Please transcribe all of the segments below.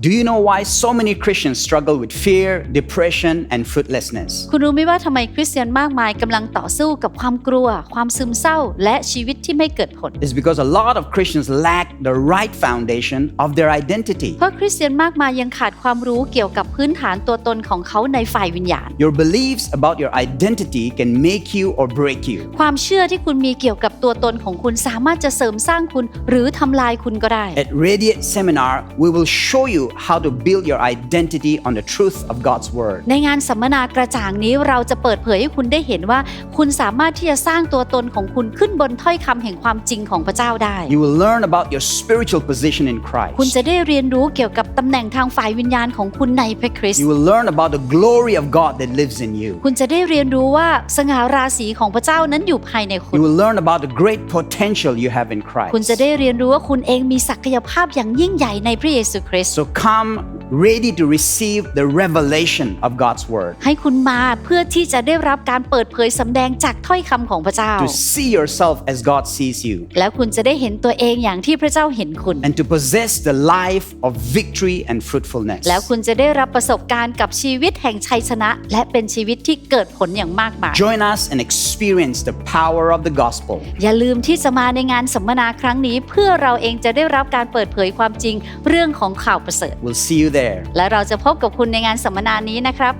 Do you know why so many Christians struggle with fear, depression, and fruitlessness? คุณรู้ไหมว่าทำไมคริสเตียนมากมายกำลังต่อสู้กับความกลัว ความซึมเศร้า และชีวิตที่ไม่เกิดผล It's because a lot of Christians lack the right foundation of their identity. เพราะคริสเตียนมากมายยังขาดความรู้เกี่ยวกับพื้นฐานตัวตนของเขาในฝ่ายวิญญาณ Your beliefs about your identity can make you or break you. ความเชื่อที่คุณมีเกี่ยวกับตัวตนของคุณสามารถจะเสริมสร้างคุณ หรือทำลายคุณก็ได้ At Radiate Seminar, we will show you how to build your identity on the truth of God's Word. ในงานสัมมนากระจ่างนี้เราจะเปิดเผยให้คุณได้เห็นว่า คุณสามารถที่จะสร้างตัวตนของคุณขึ้นบนถ้อยคำแห่งความจริงของพระเจ้าได้ You will learn about your spiritual position in คุณ Christ. จะได้เรียนรู้เกี่ยวกับตำแหน่งทางฝ่ายวิญญาณของคุณในพระคริสต์ You will learn about the glory of God that lives in you. คุณจะได้เรียนรู้ว่าสง่าราศีของพระเจ้านั้นอยู่ภายในคุ You ณ will learn about the great potential you have in คุณ Christ. จะได้เรียนรู้ว่าคุณเองมีศักยภาพอย่างยิ่งใหญ่ในพระเยซูคริสต์ So come ready to receive the revelation of God's Word, ให้คุณมาเพื่อที่จะได้รับการเปิดเผยสำแดงจากถ้อยคำของพระเจ้า to see yourself as God sees you, แล้วคุณจะได้เห็นตัวเองอย่างที่พระเจ้าเห็นคุณ and to possess the life of victory and fruitfulness. แล้วคุณจะได้รับประสบการณ์กับชีวิตแห่งชัยชนะ และเป็นชีวิตที่เกิดผลอย่างมากมาย Join us and experience the power of the gospel. อย่าลืมที่จะมาในงานสัมมนาครั้งนี้ เพื่อเราเองจะได้รับการเปิดเผยความจริงเรื่องของข่าวประเสริฐ We'll see you there. และเราจะพบกับคุณในงานสัมมนานี้นะครับ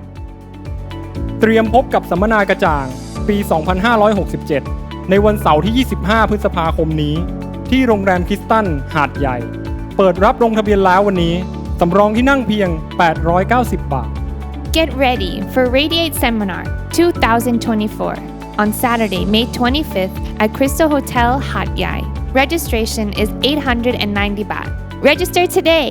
เตรียมพบกับสัมมนากระจ่าง ปี 2567 ในวันเสาร์ที่ 25 พฤษภาคมนี้ ที่โรงแรมคริสตัน หาดใหญ่ เปิดรับลงทะเบียนแล้ววันนี้ สำรองที่นั่งเพียง 890 บาท Get ready for Radiate Seminar 2024 on Saturday, May 25th at Crystal Hotel, Hat Yai. Registration is 890 baht. Register today!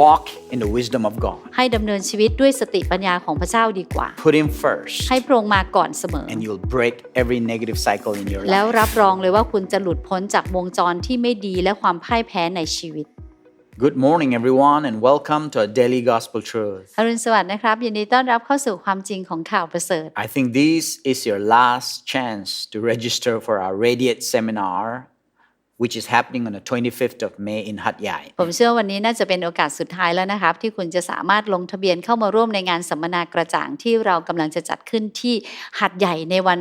Walk in the wisdom of God. ให้ดำเนินชีวิตด้วยสติปัญญาของพระเจ้าดีกว่า Put Him first, ให้พระองค์มาก่อนเสมอ and you'll break every negative cycle in your แล้ว life. รับรองเลยว่าคุณจะหลุดพ้นจากวงจรที่ไม่ดีและความพ่ายแพ้ในชีวิต Good morning, everyone, and welcome to our daily gospel truth. อรุณสวัสดิ์นะครับ ยินดีต้อนรับเข้าสู่ความจริงของข่าวประเสริฐ I think this is your last chance to register for our Radiate seminar, which is happening on the 25th of May in Hat Yai. ผมเชื่อวันนี้น่าจะเป็นโอกาสสุดท้ายแล้วนะครับ ที่คุณจะสามารถลงทะเบียนเข้ามาร่วมในงานสัมมนากระจ่างที่เรากำลังจะจัดขึ้นที่หัดใหญ่ในวัน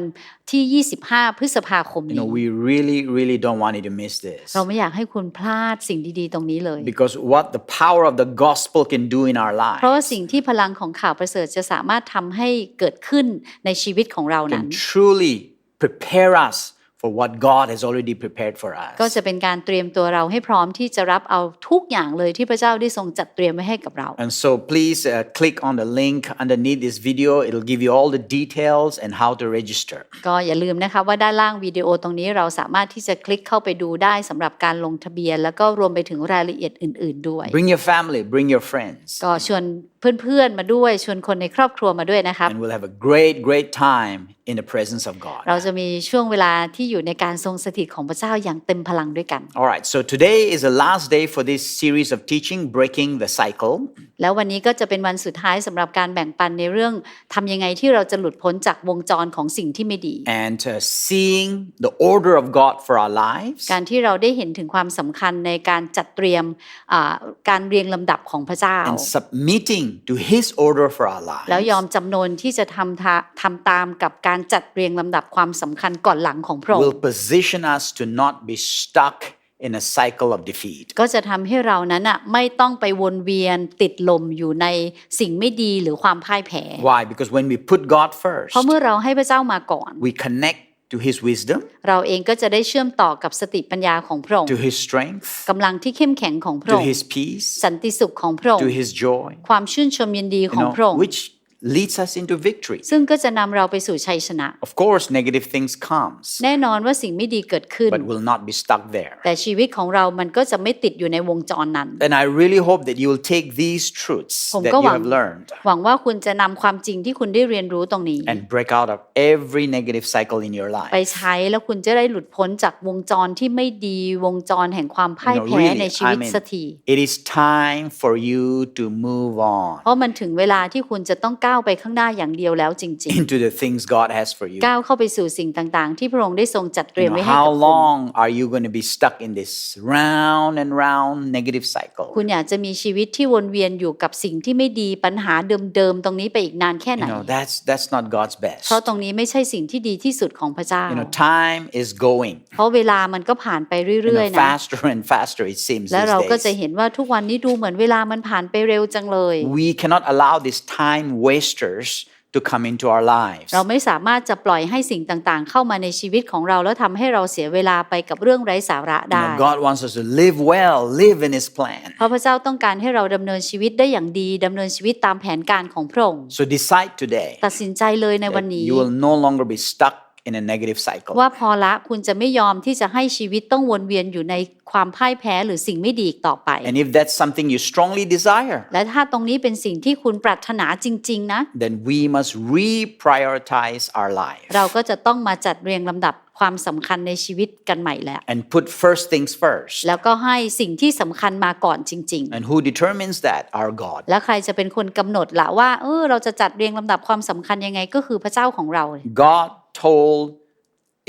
ที่ 25 พฤษภาคม You นี้ know, we really, really don't want you to miss this. เราไม่อยากให้คุณพลาดสิ่งดี ๆ ตรงนี้เลย Because what the power of the gospel can do in our เพราะว่า lives สิ่งที่พลังของข่าวประเสริฐจะสามารถทำให้เกิดขึ้นในชีวิตของเรานั้น can truly prepare us for what God has already prepared for ก็ us. จะเป็นการเตรียมตัวเราให้พร้อมที่จะรับเอาทุกอย่างเลยที่พระเจ้าได้ทรงจัดเตรียมไว้ให้กับเรา And so please uh, click on the link underneath this video. It'll give you all the details and how to register. ก็อย่าลืมนะคะว่าด้านล่างวิดีโอตรงนี้เราสามารถที่จะคลิกเข้าไปดูได้สำหรับการลงทะเบียน แล้วก็รวมไปถึงรายละเอียดอื่น ๆด้วย Bring your family, bring your friends, ก็ชวน เพื่อนๆมาด้วยชวนคนในครอบครัวมาด้วยนะครับ and we'll have a great, great time in the presence of God. เราจะมีช่วงเวลาที่อยู่ในการทรงสถิตของพระเจ้าอย่างเต็มพลังด้วยกัน All right, so today is the last day for this series of teaching, Breaking the Cycle. แล้ววันนี้ก็จะเป็นวันสุดท้ายสำหรับการแบ่งปันในเรื่องทำยังไงที่เราจะหลุดพ้นจากวงจรของสิ่งที่ไม่ดี and uh, seeing the order of God for our lives การที่เราได้เห็นถึงความสำคัญในการจัดเตรียมอ่าการเรียงลำดับของพระเจ้า and submitting to His order for our แล้วยอม lives จำนนที่จะทำทาทำตามกับการจัดเรียงลำดับความสำคัญก่อนหลังของพระอง will ค์ position us to not be stuck in a cycle of defeat. ก็จะทำให้เรานั้นอะไม่ต้องไปวนเวียนติดลมอยู่ในสิ่งไม่ดีหรือความพ่ายแพ้ Why? Because when we put God เพ first, ราะเมื่อเราให้พระเจ้ามาก่อน we connect to His wisdom, เราเองก็จะได้เชื่อมต่อกับสติปัญญาของพระองค์ to His strength, กำลังที่เข้มแข็งของพระ to องค์ His peace, สันติสุขของพระองค์ to His joy, ความชื่นชมยินดี you ของ know, พระองค์ which leads us into victory. ซึ่งก็จะนำเราไปสู่ชัยชนะ Of course, negative things comes, แน่นอนว่าสิ่งไม่ดีเกิดขึ้น but will not be stuck there. แต่ชีวิตของเรามันก็จะไม่ติดอยู่ในวงจรนั้น And I really hope that you will take these truths ผม that ก็ you หวัง have learned หวังว่าคุณจะนำความจริงที่คุณได้เรียนรู้ตรงนี้ and break out of every negative cycle in your ไป life. ใช้แล้วคุณจะได้หลุดพ้นจากวงจรที่ไม่ดีวงจรแห่งความพ่าย You know, แพ้ใน really, ชีวิต I mean, สักที it is time for you to move on. เพราะมันถึงเวลาที่คุณจะต้องก้าวก้าวไปข้างหน้าอย่างเดียวแล้วจริง into the things God has for you. ๆ ก้าวเข้าไปสู่สิ่งต่างๆ ที่พระองค์ได้ทรงจัดเตรีย You ม know, ไว้ให้กับ how คุณ long are you going to be stuck in this round and round negative cycle? คุณอยากจะมีชีวิตที่วนเวียนอยู่กับสิ่งที่ไม่ดีปัญหาเดิมๆ ตรงนี้ไปอีกนานแค่ไหน You know, that's that's not God's best. เพราะตรงนี้ไม่ใช่สิ่งที่ดีที่สุดของพระเจ้า You know, time is going. เพราะเวลามันก็ผ่านไป You เรื่อย know, ๆ นะ faster and faster it seems และเราก็จะ these days. เห็นว่าทุกวันนี้ดูเหมือนเวลามันผ่านไปเร็วจังเลย We cannot allow these time wasters to come into our lives. เราไม่สามารถจะปล่อยให้สิ่งต่างๆ เข้ามาในชีวิตของเราแล้วทำให้เราเสียเวลาไปกับเรื่องไร้สาระ You ได้ know, God wants us to live well, live in His plan. เพราะพระเจ้าต้องการให้เราดำเนินชีวิตได้อย่างดีดำเนินชีวิตตามแผนการของพระองค์ So decide today ตัดสินใจเลยในวัน that นี้ you will no longer be stuck in a negative cycle. ว่าพอละคุณจะไม่ยอมที่จะให้ชีวิตต้องวนเวียนอยู่ในความพ่ายแพ้หรือสิ่งไม่ดีอีกต่อไป And if that's something you strongly desire, และถ้าตรงนี้เป็นสิ่งที่คุณปรารถนาจริง ๆ นะ then we must reprioritize our life เราก็จะต้องมาจัดเรียงลำดับ ความสำคัญในชีวิตกันใหม่แล้ว and put first things first. แล้วก็ให้สิ่งที่สำคัญมาก่อนจริง And who determines that? Our God. ๆแล้วใครจะเป็นคนกำหนดละว่าเออเราจะจัดเรียงลำดับความสำคัญยังไงก็คือพระเจ้าของเรา God told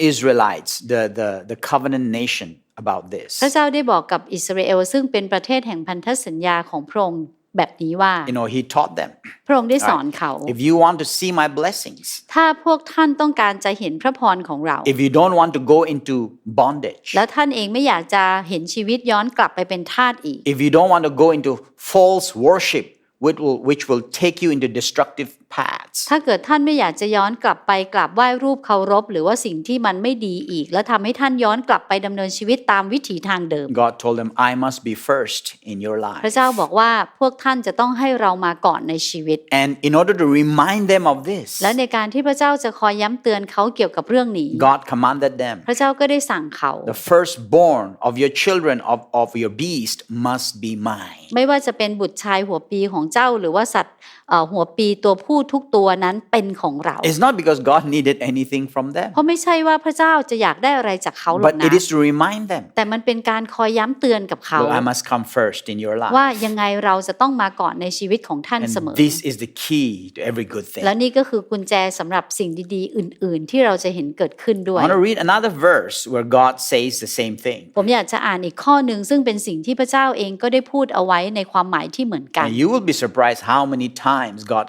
Israelites, the, the, the covenant nation, about this. พระเจ้าได้บอกกับอิสราเอลซึ่งเป็นประเทศแห่งพันธสัญญาของพระองค์ แบบนี้ว่า You know, He taught them พระองค์ได้สอนเขา if you want to see my blessings, ถ้าพวกท่านต้องการจะเห็นพระพรของเรา if you don't want to go into bondage, แล้วท่านเองไม่อยากจะเห็นชีวิตย้อนกลับไปเป็นทาสอีก if you don't want to go into false worship, which will, which will take you into destructive paths, ถ้าเกิดท่านไม่อยากจะย้อนกลับไปกราบไหว้รูปเคารพ หรือว่าสิ่งที่มันไม่ดีอีก แล้วทำให้ท่านย้อนกลับไปดำเนินชีวิตตามวิถีทางเดิม God told them, I must be first in your พระ life. เจ้าบอกว่าพวกท่านจะต้องให้เรามาก่อนในชีวิต And in order to remind them of this, และในการที่พระเจ้าจะคอยย้ำเตือนเขาเกี่ยวกับเรื่องนี้ God commanded them พระเจ้าก็ได้สั่งเขา The firstborn of your children, of, of your beast, must be mine. ไม่ว่าจะเป็นบุตรชายหัวปีของเจ้าหรือว่าสัตว์เอ่อหัวปีตัวผู้ทุกตัวนั้นเป็นของเรา It's not because God needed anything from them, เพราะไม่ใช่ว่าพระเจ้าจะอยากได้อะไรจากเขาหรอก but นะ it is to remind them แต่มันเป็นการคอยย้ำเตือนกับเขา that I must come first in your ว่า life. ยังไงเราจะต้องมาก่อนในชีวิตของท่านเสมอ And this is the key to every good และ thing. นี่ก็คือกุญแจสำหรับสิ่งดีๆ อื่น ๆ ที่เราจะเห็นเกิดขึ้นด้ว I ย want to read another verse where God says the same thing. ผมอยากจะอ่านอีกข้อหนึ่งซึ่งเป็นสิ่งที่พระเจ้าเองก็ได้พูดเอาไว้ในความหมายที่เหมือนกัน And you will be surprised how many times God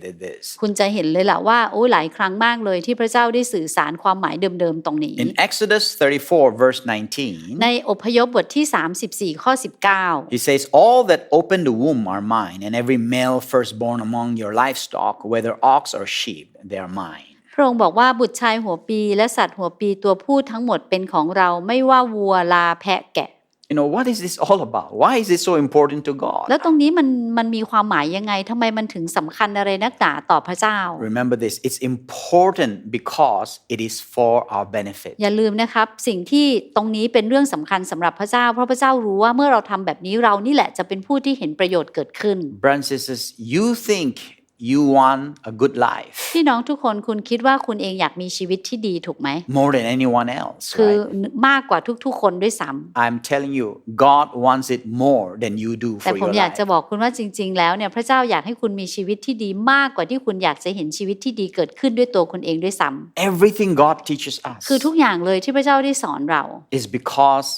communicated this. คุณจะเห็นเลยล่ะว่าโอ้หลายครั้งมากเลยที่พระเจ้าได้สื่อสารความหมายเดิมๆตรงนี้ In Exodus 34, verse 19, ในอพยพบทที่ 34 ข้อ 19 He says, All that open the womb are mine, and every male firstborn among your livestock, whether ox or sheep, they are mine. พระองค์บอกว่าบุตรชายหัวปีและสัตว์หัวปีตัวผู้ทั้งหมดเป็นของเราไม่ว่าวัวลาแพะแกะ You know, what is this all about? Why is this so important to God? แล้วตรงนี้มันมันมีความหมายยังไงทำไมมันถึงสำคัญอะไรนักหนาต่อพระเจ้า Remember this it's important because it is for our benefit. อย่าลืมนะครับสิ่งที่ตรงนี้เป็นเรื่องสำคัญสำหรับพระเจ้า เพราะพระเจ้ารู้ว่าเมื่อเราทำแบบนี้เรานี่แหละจะเป็นผู้ที่เห็นประโยชน์เกิดขึ้น Brothers and sisters, you think you want a good life พี่น้องทุกคนคุณคิดว่าคุณเองอยากมีชีวิตที่ดีถูกไหม more than anyone else, คือ right? มากกว่าทุกๆคนด้วยซ้ำ I'm telling you, God wants it more than you do แต่ for ผม your อยากจะ life. บอกคุณว่าจริง ๆ แล้วเนี่ยพระเจ้าอยากให้คุณมีชีวิตที่ดีมากกว่าที่คุณอยากจะเห็นชีวิตที่ดีเกิดขึ้นด้วยตัวคุณเองด้วยซ้ำ Everything God teaches us คือทุกอย่างเลยที่พระเจ้าได้สอนเรา is because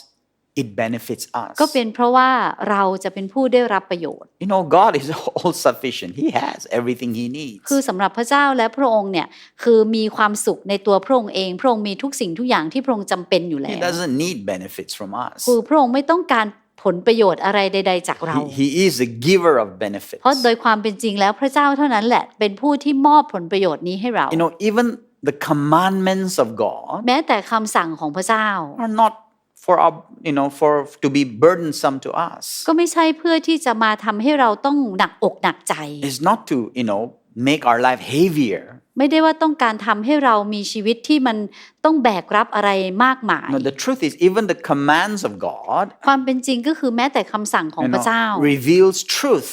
it benefits us. ก็เป็นเพราะว่าเราจะเป็นผู้ได้รับประโยชน์ You know, God is all sufficient. He has everything He needs. คือสำหรับพระเจ้าและพระองค์เนี่ยคือมีความสุขในตัวพระองค์เอง พระองค์มีทุกสิ่งทุกอย่างที่พระองค์จำเป็นอยู่แล้ He ว doesn't need benefits from us. คือพระองค์ไม่ต้องการผลประโยชน์อะไรใด ๆ จากเรา He, he is the giver of benefits. เพราะโดยความเป็นจริงแล้วพระเจ้าเท่านั้นแหละเป็นผู้ที่มอบผลประโยชน์นี้ให้เรา You know, even the commandments of God แม้แต่คำสั่งของพระเจ้า are not for our, you know, for to be burdensome to us. ก็ไม่ใช่เพื่อที่จะมาทำให้เราต้องหนักอกหนักใจ It's not to, you know, make our life heavier. ไม่ได้ว่าต้องการทำให้เรามีชีวิตที่มันต้องแบกรับอะไรมากมาย No, the truth is, even the commands of God ความเป็นจริงก็คือแม้แต่คำสั่งของ you พระเจ้า know, reveals truth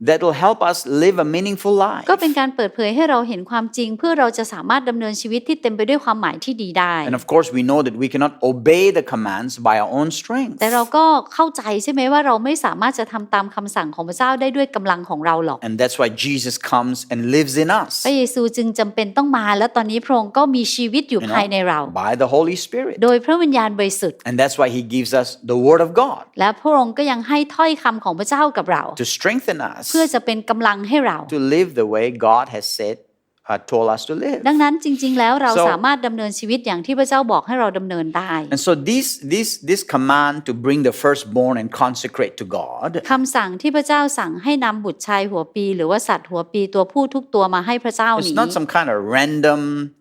that will help us live a meaningful life. ก็เป็นการเปิดเผยให้เราเห็นความจริง เพื่อเราจะสามารถดำเนินชีวิตที่เต็มไปด้วยความหมายที่ดีได้ And of course, we know that we cannot obey the commands by our own strength. แต่เราก็เข้าใจใช่ไหมว่าเราไม่สามารถจะทำตามคำสั่งของพระเจ้าได้ด้วยกำลังของเราหรอก And that's why Jesus comes and lives in us พระเยซูจึงจำเป็นต้องมาและตอนนี้พระองค์ก็มีชีวิตอยู่ you ภายในเรา by the Holy Spirit. โดยพระวิญญาณบริสุทธิ์ And that's why He gives us the Word of God และพระองค์ก็ยังให้ถ้อยคำของพระเจ้ากับเรา to strengthen us เพื่อจะเป็นกำลังให้เรา to live the way God has said, uh, told us to live. ดังนั้นจริง ๆ แล้วเรา So- สามารถดำเนินชีวิตอย่างที่พระเจ้าบอกให้เราดำเนินได้ And so this this this command to bring the firstborn and consecrate to God คำสั่งที่พระเจ้าสั่งให้นำบุตรชายหัวปี หรือว่าสัตว์หัวปีตัวผู้ทุกตัวมาให้พระเจ้า It's นี้ not some kind of random, uh,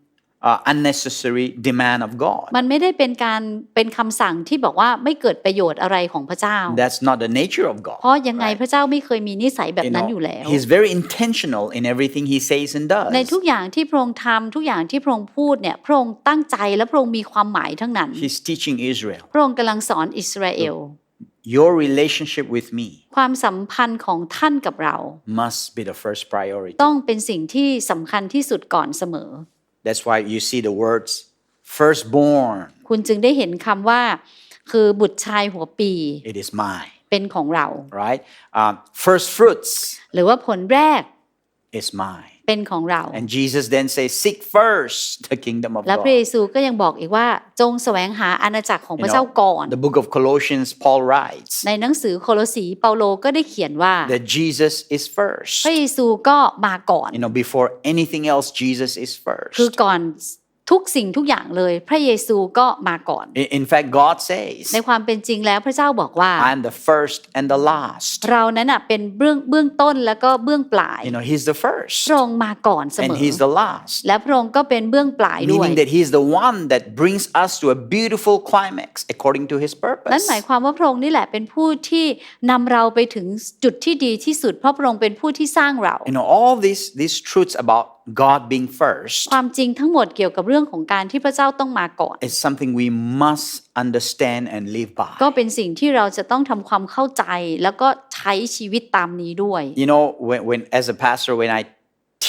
unnecessary demand of God. มันไม่ได้เป็นการเป็นคำสั่งที่บอกว่าไม่เกิดประโยชน์อะไรของพระเจ้า That's not the nature of God. เพราะยังไง right? พระเจ้าไม่เคยมีนิสัยแบบ You นั้น know, อยู่แล้ว He's very intentional in everything He says and ใน does. ทุกอย่างที่พระองค์ทำทุกอย่างที่พระองค์พูดเนี่ยพระองค์ตั้งใจและพระองค์มีความหมายทั้งนั้น He's teaching Israel พระองค์กำลังสอนอิสราเอล your relationship with me ความสัมพันธ์ของท่านกับเรา must be the first priority. ต้องเป็นสิ่งที่สำคัญที่สุดก่อนเสมอ That's why you see the words firstborn, คุณจึงได้เห็นคำว่า คือบุตรชายหัวปี it is mine, เป็นของเรา right? Um, first fruits หรือว่าผลแรก is mine. เป็นของเรา And Jesus then says, Seek first the kingdom of และพระเย God. ซูก็ยังบอกอีกว่าจงแสวงหาอาณาจักรของ You พระเจ้า know, ก่อน the book of Colossians, Paul writes ในหนังสือโคโลสีเปาโลก็ได้เขียนว่า that Jesus is first. พระเยซูก็มาก่อน You know, before anything else, Jesus is คือ first. ก่อน ทุกสิ่งทุกอย่างเลย พระเยซูก็มาก่อน In in fact, God says, ในความเป็นจริงแล้วพระเจ้าบอกว่า I am the first and the last. เรานั้นน่ะเป็นเบื้องเบื้องต้นแล้วก็เบื้องปลาย You know, He's the first พระองค์มาก่อนเสม and อ He's the last. และพระองค์ก็เป็นเบื้องปลายด้วย Meaning that He's the one that brings us to a beautiful climax according to His นั่น purpose. หมายความว่าพระองค์นี่แหละเป็นผู้ที่นำเราไปถึงจุดที่ดีที่สุดเพราะพระองค์เป็นผู้ที่สร้างเรา You know, all these, these truths about God being first ความจริงทั้งหมดเกี่ยวกับเรื่องของการที่พระเจ้าต้องมาก่อน is something we must understand and live ก็ by. เป็นสิ่งที่เราจะต้องทำความเข้าใจแล้วก็ใช้ชีวิตตามนี้ด้วย You know, when, when as a pastor, when I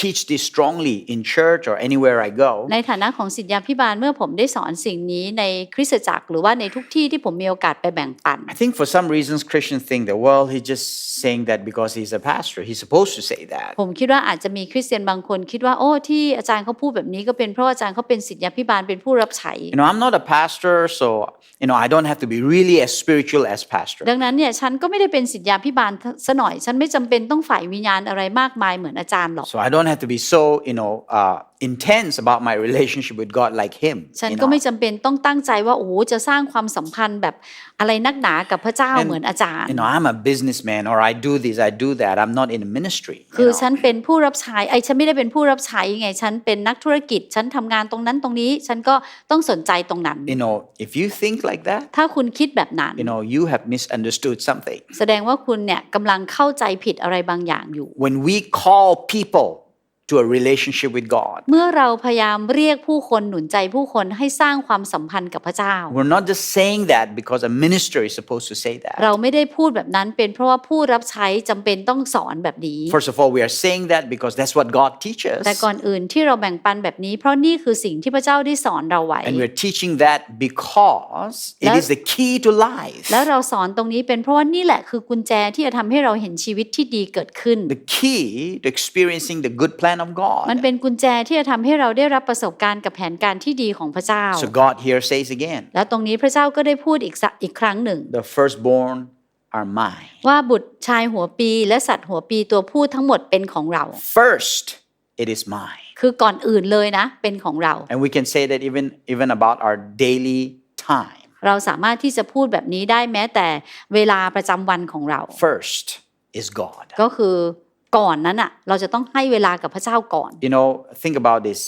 teach this strongly in church or anywhere I go, ในฐานะของศิษยาพิบาลเมื่อผมได้สอนสิ่งนี้ในคริสตจักรหรือว่าในทุกที่ที่ผมมีโอกาสไปแบ่งปัน I think for some reasons Christians think that, well, he's just saying that because he's a pastor. He's supposed to say that. ผมคิดว่าอาจจะมีคริสเตียนบางคนคิดว่าโอ้ที่อาจารย์เขาพูดแบบนี้ก็เป็นเพราะว่าอาจารย์เขาเป็นศิษยาพิบาลเป็นผู้รับใช้ You know, I'm not a pastor, so, you know, I don't have to be really as spiritual as pastor. ดังนั้นเนี่ยฉันก็ไม่ได้เป็นศิษยาพิบาลซะหน่อย ฉันไม่จำเป็นต้องฝ่ายวิญญาณอะไรมากมายเหมือนอาจารย์หรอก So I don't have to be so, you know, uh, intense about my relationship with God like him. ฉัน you ก็ know. ไม่จำเป็นต้องตั้งใจว่าโอ้โหจะสร้างความสัมพันธ์แบบอะไรนักหนากับพระเจ้า And, เหมือนอาจารย์ You know, I'm a businessman or I do this, I do that. I'm not in a ministry. you คือ know. ฉันเป็นผู้รับใช้ไอ้ฉันไม่ได้เป็นผู้รับใช้ไงฉันเป็นนักธุรกิจฉันทำงานตรงนั้นตรงนี้ฉันก็ต้องสนใจตรงนั้น You know, if you think like that, ถ้าคุณคิดแบบนั้น you know, you have misunderstood something. แสดงว่าคุณเนี่ยกำลังเข้าใจผิดอะไรบางอย่างอยู่ When we call people to a relationship with God, เมื่อเราพยายามเรียกผู้คนหนุนใจผู้คนให้สร้างความสัมพันธ์กับพระเจ้า we're not just saying that because a minister is supposed to say that. เราไม่ได้พูดแบบนั้นเป็นเพราะว่าผู้รับใช้จำเป็นต้องสอนแบบนี้ First of all, we are saying that because that's what God teaches. แต่ก่อนอื่นที่เราแบ่งปันแบบนี้ เพราะนี่คือสิ่งที่พระเจ้าได้สอนเราไว้ And we're teaching that because it แล้ว- is the key to life. แล้วเราสอนตรงนี้เป็นเพราะว่านี่แหละคือกุญแจที่จะทำให้เราเห็นชีวิตที่ดีเกิดขึ้น The key to experiencing the good plan of มัน God. เป็นกุญแจที่จะทำให้เราได้รับประสบการณ์กับแผนการที่ดีของพระเจ้า So God here says again, แล้วตรงนี้พระเจ้าก็ได้พูดอีกสักอีกครั้งหนึ่ง the firstborn are mine. ว่าบุตรชายหัวปีและสัตว์หัวปีตัวผู้ทั้งหมดเป็นของเรา First, it is mine. คือก่อนอื่นเลยนะ เป็นของเรา And we can say that even, even about our daily time. เราสามารถที่จะพูดแบบนี้ได้แม้แต่เวลาประจำวันของเรา First is God. ก็คือ ก่อนนั้นอะเราจะต้องให้เวลากับพระเจ้าก่อน You know, think about this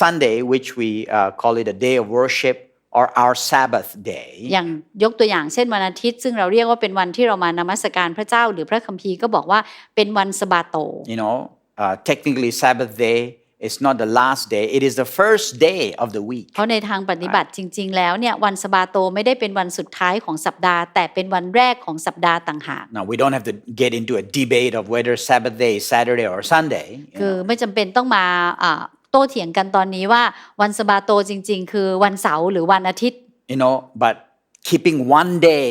Sunday, which we uh, call it a day of worship or our Sabbath day. อย่างยกตัวอย่างเช่นวันอาทิตย์ ซึ่งเราเรียกว่าเป็นวันที่เรามานมัสการพระเจ้าหรือพระคัมภีร์ก็บอกว่าเป็นวันสะบาโต You know, uh, technically, Sabbath day it's not the last day, it is the first day of the week. เพราะในทางปฏิบัติจริง ๆ แล้วเนี่ยวันสะบาโตไม่ได้เป็นวันสุดท้ายของสัปดาห์ แต่เป็นวันแรกของสัปดาห์ต่างหาก Now, we don't have to get into a debate of whether Sabbath day is Saturday or Sunday. you คือ know. ไม่จำเป็นต้องมาอ่าโต้เถียงกันตอนนี้ว่าวันสะบาโตจริง ๆ คือวันเสาร์หรือวันอาทิตย์ you know, but keeping one day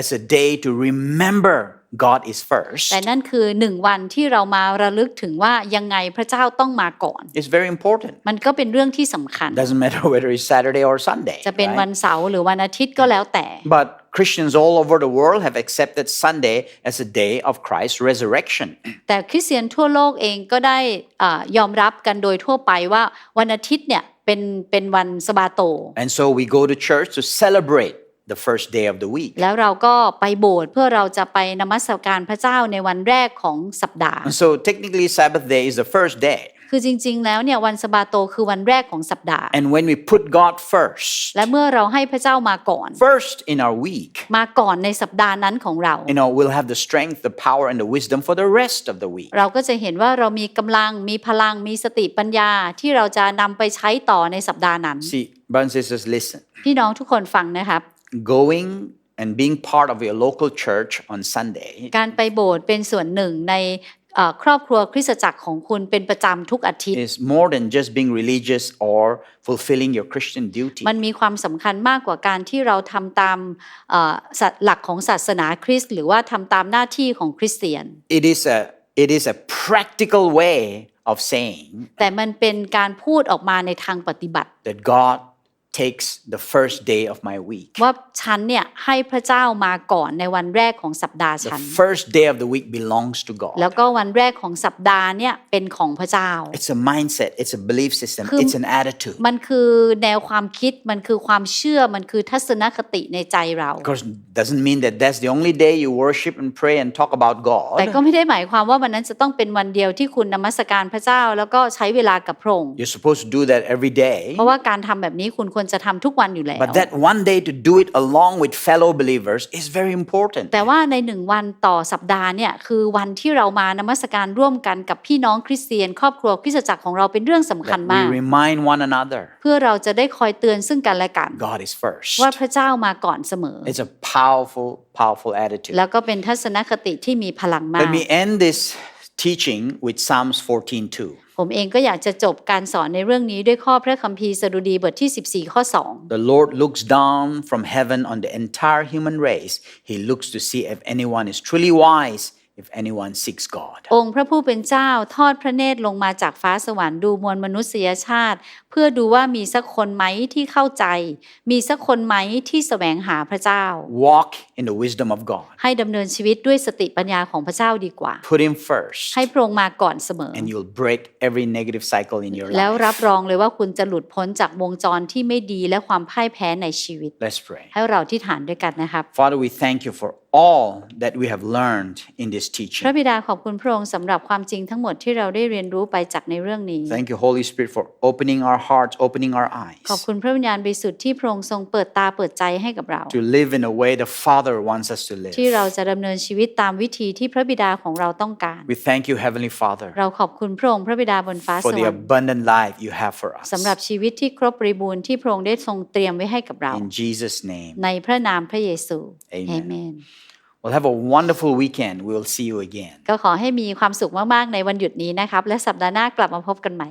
as a day to remember God is first แต่นั่นคือหนึ่งวันที่เรามาระลึกถึงว่ายังไงพระเจ้าต้องมาก่อน is very important. มันก็เป็นเรื่องที่สำคัญ Doesn't matter whether it's Saturday or Sunday. จะเป็น right? วันเสาร์หรือวันอาทิตย์ก็แล้วแต่ But Christians all over the world have accepted Sunday as a day of Christ's resurrection. แต่คริสเตียนทั่วโลกเองก็ได้อายอมรับกันโดยทั่วไปว่าวันอาทิตย์เนี่ยเป็นเป็นวันสะบาโต And so we go to church to celebrate the first day of the week. แล้วเราก็ไปโบสถ์เพื่อเราจะไปนมัสการพระเจ้าในวันแรกของสัปดาห์ And so technically Sabbath day is the first day. คือจริง ๆ แล้วเนี่ยวันสะบาโตคือวันแรกของสัปดาห์ And when we put God first, และเมื่อเราให้พระเจ้ามาก่อน first in our week, มาก่อนในสัปดาห์นั้นของเรา you know, we'll have the strength, the power, and the wisdom for the rest of the week. เราก็จะเห็นว่าเรามีกำลังมีพลังมีสติปัญญาที่เราจะนำไปใช้ต่อในสัปดาห์นั้น See, brothers and sisters, listen. พี่น้องทุกคนฟังนะครับ Going and being part of your local church on Sunday การไปโบสถ์เป็นส่วนหนึ่งในเอ่อครอบครัวคริสตจักรของคุณเป็นประจำทุกอาทิตย์ is more than just being religious or fulfilling your Christian duty. มันมีความสำคัญมากกว่าการที่เราทำตามเอ่อสัตหลักของศาสนาคริสต์หรือว่าทำตามหน้าที่ของคริสเตียน It is a it is a practical way of saying แต่มันเป็นการพูดออกมาในทางปฏิบัติ that God takes the first day of my week. ว่าฉันเนี่ยให้พระเจ้ามาก่อนในวันแรกของสัปดาห์ The ฉัน first day of the week belongs to แล้ว God. ก็วันแรกของสัปดาห์เนี่ยเป็นของพระเจ้า It's a mindset, it's a belief system, คือ- it's an attitude. มันคือแนวความคิดมันคือความเชื่อมันคือทัศนคติในใจเรา Of course, doesn't mean that that's the only day you worship and pray and talk about แต่ God. ก็ไม่ได้หมายความว่าวันนั้นจะต้องเป็นวันเดียวที่คุณนมัสการพระเจ้าแล้วก็ใช้เวลากับพระองค์ You're supposed to do that every day. เพราะว่าการทำแบบนี้คุณควรจะทำทุกวันอยู่แล้ว But that one day to do it along with fellow believers is very important. แต่ว่าในหนึ่งวันต่อสัปดาห์เนี่ยคือวันที่เรามานมัสการร่วมกันกับพี่น้องคริสเตียน ครอบครัวคริสตจักรของเราเป็นเรื่องสำคัญ That มาก we remind one another เพื่อเราจะได้คอยเตือนซึ่งกันและกัน God is first. ว่าพระเจ้ามาก่อนเสมอ It's a powerful, powerful attitude. แล้วก็เป็นทัศนคติที่มีพลังมา Let ก me end this teaching with Psalms 14:2. ผมเองก็อยากจะจบการสอนในเรื่องนี้ด้วยข้อพระคัมภีร์สดุดีบทที่ 14 ข้อ 2 The Lord looks down from heaven on the entire human race. He looks to see if anyone is truly wise, if anyone seeks God. องค์พระผู้เป็นเจ้าทอดพระเนตรลงมาจากฟ้าสวรรค์ดูมวลมนุษยชาติ เพื่อดูว่ามีสักคนไหมที่เข้าใจ มีสักคนไหมที่แสวงหาพระเจ้า Walk in the wisdom of God. ให้ดำเนินชีวิตด้วยสติปัญญาของพระเจ้าดีกว่า Put Him first, ให้พระองค์มาก่อนเสมอ and you'll break every negative cycle in your แล้วรับ life. รองเลยว่าคุณจะหลุดพ้นจากวงจรที่ไม่ดีและความพ่ายแพ้ในชีวิต Let's pray. ให้เราที่ฐานด้วยกันนะครับ Father, we thank you for all that we have learned in this พระ teaching. บิดาขอบคุณพระองค์สำหรับความจริงทั้งหมดที่เราได้เรียนรู้ไปจากในเรื่องนี้ Thank you, Holy Spirit, for opening our hearts, opening our eyes ขอบคุณพระวิญญาณบริสุทธิ์ที่พระองค์ทรงเปิดตาเปิดใจให้กับเรา to live in a way the Father wants us to live. ที่เราจะดำเนินชีวิตตามวิธีที่พระบิดาของเราต้องการ We thank you, Heavenly Father, เราขอบคุณพระองค์พระบิดาบนฟ้า for ส the วรรค์ abundant life you have for us. สำหรับชีวิตที่ครบบริบูรณ์ที่พระองค์ได้ทรงเตรียมไว้ให้กับเรา In Jesus' name. ในพระนามพระเยซู Amen เอเมน Well, have a wonderful weekend. We will see you again. ก็ขอให้มีความสุขมาก ๆ ในวันหยุดนี้นะครับ และสัปดาห์หน้ากลับมาพบกันใหม่